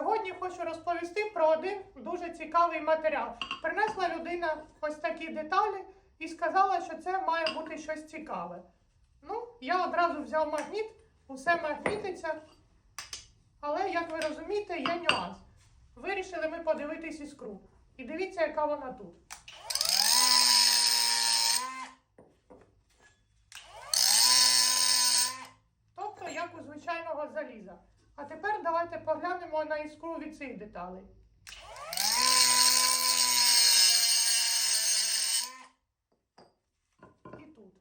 Сьогодні хочу розповісти про один дуже цікавий матеріал. Принесла людина ось такі деталі і сказала, що це має бути щось цікаве. Ну, я одразу взяв магніт, усе магнітиться. Але, як ви розумієте, є нюанс. Вирішили ми подивитись іскру. І дивіться, яка вона тут. Тобто, як у звичайного заліза. А тепер давайте поглянемо на іскру від цих деталей. І тут.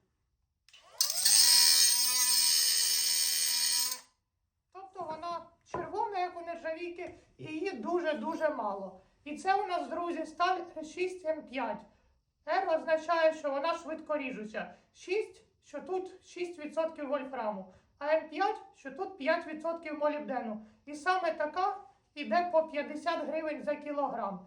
Тобто вона червона, як у нержавійки, і її дуже-дуже мало. І це у нас, друзі, сталь 6М5. R означає, що вона швидко ріжуся. 6, що тут 6% вольфраму, а М5, що тут 5% молібдену. І саме така йде по 50 гривень за кілограм.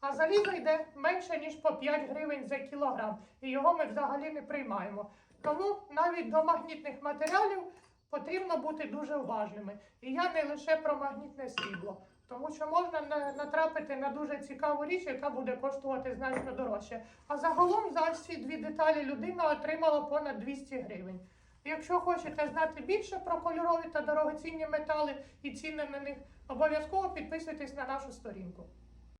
А залізо йде менше, ніж по 5 гривень за кілограм. І його ми взагалі не приймаємо. Тому навіть до магнітних матеріалів потрібно бути дуже уважними. І я не лише про магнітне срібло, тому що можна натрапити на дуже цікаву річ, яка буде коштувати значно дорожче. А загалом за ці дві деталі людина отримала понад 200 гривень. Якщо хочете знати більше про кольорові та дорогоцінні метали і ціни на них, обов'язково підписуйтесь на нашу сторінку.